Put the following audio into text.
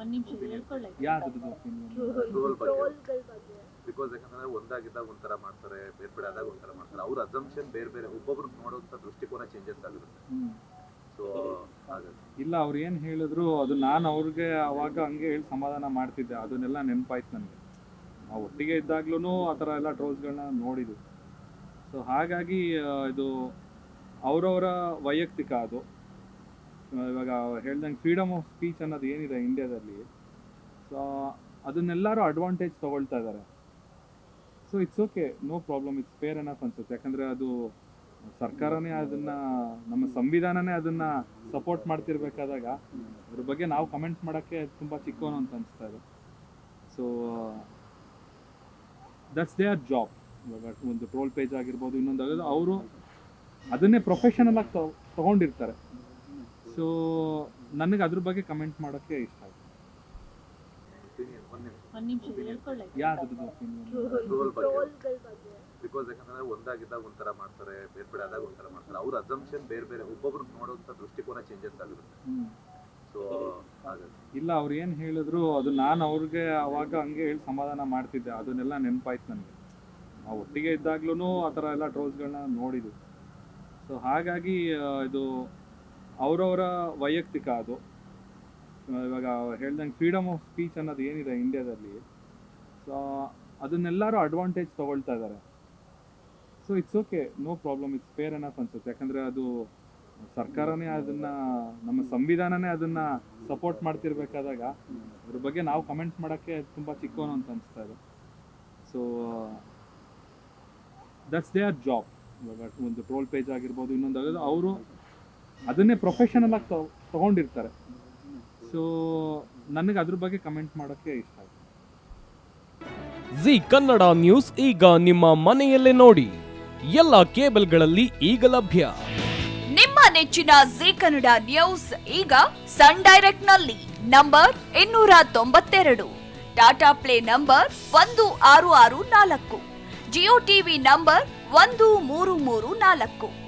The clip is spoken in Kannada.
ಒಂದ್ ನಿಮಿಷ ಹೇಳ್ಕೊಳ್ಳಿ. ಯಾವ್ದು ಬಗ್ಗೆ. ಟ್ರೋಲ್ಗಳ ಬಗ್ಗೆ. ಬಿಕಾಸ್ ಯಾಕಂದ್ರೆ ಒಂದಾಗಿದ್ದಾಗ ಒಂಥರ ಮಾಡ್ತಾರೆ ಬೇರೆ ಬೇರೆ ಆದಾಗ ಒಂಥರ ಮಾಡ್ತಾರೆ. ಅವ್ರ ಅಸಂಪ್ಷನ್ ಬೇರೆ ಬೇರೆ ಒಬ್ಬೊಬ್ರು ನೋಡುವಂತ ದೃಷ್ಟಿಕೋನ ಚೇಂಜಸ್ ಆಗಿರುತ್ತೆ. ಸೊ ಹಾಗಾಗಿ. ಇಲ್ಲ ಅವ್ರು ಏನು ಹೇಳಿದ್ರು ಅದು ನಾನು ಅವ್ರಿಗೆ ಅವಾಗ ಹಂಗೆ ಹೇಳಿ ಸಮಾಧಾನ ಮಾಡ್ತಿದ್ದೆ. ಅದನ್ನೆಲ್ಲ ನೆನಪಾಯ್ತು ನನಗೆ. ನಾವು ಒಟ್ಟಿಗೆ ಇದ್ದಾಗ್ಲೂ ಆ ಥರ ಎಲ್ಲ ಟ್ರೋಲ್ಸ್ಗಳನ್ನ ನೋಡಿದ್ವಿ. ಸೊ ಹಾಗಾಗಿ ಇದು ಅವರವರ ವೈಯಕ್ತಿಕ ಅದು. ಇವಾಗ ಹೇಳ್ದಂಗೆ ಫ್ರೀಡಮ್ ಆಫ್ ಸ್ಪೀಚ್ ಅನ್ನೋದು ಏನಿದೆ ಇಂಡಿಯಾದಲ್ಲಿ ಸೊ ಅದನ್ನೆಲ್ಲರೂ ಅಡ್ವಾಂಟೇಜ್ ತೊಗೊಳ್ತಾ ಇದ್ದಾರೆ. So it's okay no problem it's fair enough ಅನ್ಸುತ್ತೆ. ಯಾಕಂದರೆ ಅದು ಸರ್ಕಾರನೇ ಅದನ್ನ, ನಮ್ಮ ಸಂವಿಧಾನನೇ ಅದನ್ನ ಸಪೋರ್ಟ್ ಮಾಡ್ತಿರ್ಬೇಕಾದಾಗ ಅದ್ರ ಬಗ್ಗೆ ನಾವು ಕಮೆಂಟ್ ಮಾಡೋಕ್ಕೆ ತುಂಬ ಚಿಕ್ಕವನು ಅಂತ ಅನಿಸ್ತಾ ಇದೆ. So that's they are job ಇವಾಗ ಒಂದು ಟ್ರೋಲ್ ಪೇಜ್ ಆಗಿರ್ಬೋದು, ಇನ್ನೊಂದು ಅವರು ಅದನ್ನೇ ಪ್ರೊಫೆಷನಲ್ ಆಗಿ ತಗೊ- ತಗೊಂಡಿರ್ತಾರೆ. ಸೊ ನನಗೆ ಅದ್ರ ಬಗ್ಗೆ ಕಮೆಂಟ್ ಮಾಡೋಕ್ಕೆ ಇಷ್ಟ ಆಯ್ತು. ಒಪಿನಿಯನ್ ಒಂದ್ ನಿಮಿಷ ಒಂದ್ ನಿಮಿಷ ಹೇಳ್ಕೊಳ್ಳಿ ಯಾವ್ದು ಒಪಿನಿಯನ್ ಟ್ರೋಲ್ ಬಗ್ಗೆ. ಟ್ರೋಲ್ಗಳ ಬಗ್ಗೆ. ಬಿಕಾಸ್ ಯಾಕಂದ್ರೆ ಒಂದಾಗಿದ್ದಾಗ ಒಂಥರ ಮಾಡ್ತಾರೆ ಬೇರೆ ಬೇರೆ ಆದಾಗ ಒಂಥರ ಮಾಡ್ತಾರೆ. ಅವ್ರ ಅಸಂಪ್ಷನ್ ಬೇರೆ ಬೇರೆ ಒಬ್ಬೊಬ್ರು ನೋಡುವಂತ ದೃಷ್ಟಿಕೋನ ಚೇಂಜಸ್ ಆಗಿರುತ್ತೆ ಸೊ ಹಾಗಾಗಿ. ಇಲ್ಲ ಅವ್ರು ಏನು ಹೇಳಿದ್ರು ಅದು ನಾನು ಅವ್ರಿಗೆ ಅವಾಗ ಹಂಗೆ ಹೇಳಿ ಸಮಾಧಾನ ಮಾಡ್ತಿದ್ದೆ. ಅದನ್ನೆಲ್ಲ ನೆನಪಾಯ್ತು ನನಗೆ. ನಾವು ಒಟ್ಟಿಗೆ ಇದ್ದಾಗ್ಲೂ ಆ ಥರ ಎಲ್ಲ ಟ್ರೋಲ್ಸ್ಗಳನ್ನ ನೋಡಿದ್ವಿ. ಸೊ ಹಾಗಾಗಿ ಆ, ಇದು ಅವರವರ ವೈಯಕ್ತಿಕ ಅದು. ಇವಾಗ ಹೇಳ್ದಂಗೆ ಫ್ರೀಡಮ್ ಆಫ್ ಸ್ಪೀಚ್ ಅನ್ನೋದು ಏನಿದೆ ಇಂಡಿಯಾದಲ್ಲಿ ಸೊ ಅದನ್ನೆಲ್ಲರೂ ಅಡ್ವಾಂಟೇಜ್ ತೊಗೊಳ್ತಾ ಇದ್ದಾರೆ so it's okay no problem it's fair enough ಅನ್ಸುತ್ತೆ. ಯಾಕಂದರೆ ಅದು ಸರ್ಕಾರನೇ ಅದನ್ನ, ನಮ್ಮ ಸಂವಿಧಾನನೇ ಅದನ್ನ ಸಪೋರ್ಟ್ ಮಾಡ್ತಿರ್ಬೇಕಾದಾಗ ಅದ್ರ ಬಗ್ಗೆ ನಾವು ಕಮೆಂಟ್ ಮಾಡೋಕ್ಕೆ ತುಂಬ ಚಿಕ್ಕವನು ಅಂತ ಅನಿಸ್ತಾ ಇದೆ. So that's they are job ಇವಾಗ ಒಂದು ಟ್ರೋಲ್ ಪೇಜ್ ಆಗಿರ್ಬೋದು, ಇನ್ನೊಂದು ಅವರು ಅದನ್ನೇ ಪ್ರೊಫೆಷನಲ್ ಆಗಿ ತಗೊ- ತಗೊಂಡಿರ್ತಾರೆ. ಸೊ ನನಗೆ ಅದ್ರ ಬಗ್ಗೆ ಕಮೆಂಟ್ ಮಾಡೋಕ್ಕೆ ಇಷ್ಟ ಆಯ್ತು ಜಿ ಕನ್ನಡ ನ್ಯೂಸ್ ಈಗ ನಿಮ್ಮ ಮನೆಯಲ್ಲೇ ನೋಡಿ. ಎಲ್ಲ ಕೇಬಲ್ಗಳಲ್ಲಿ ಈಗ ಲಭ್ಯ. ನಿಮ್ಮ ನೆಚ್ಚಿನ ಜಿ ಕನ್ನಡ ನ್ಯೂಸ್ ಈಗ ಸನ್ ಡೈರೆಕ್ಟ್ನಲ್ಲಿ ನಂಬರ್ ಇನ್ನೂರ ತೊಂಬತ್ತೆರಡು ಟಾಟಾ ಪ್ಲೇ ನಂಬರ್ ಒಂದು ಆರು ಆರು ನಾಲ್ಕು ಜಿಯೋ ಟಿವಿ ನಂಬರ್ ಒಂದು ಮೂರು ಮೂರು ನಾಲ್ಕು.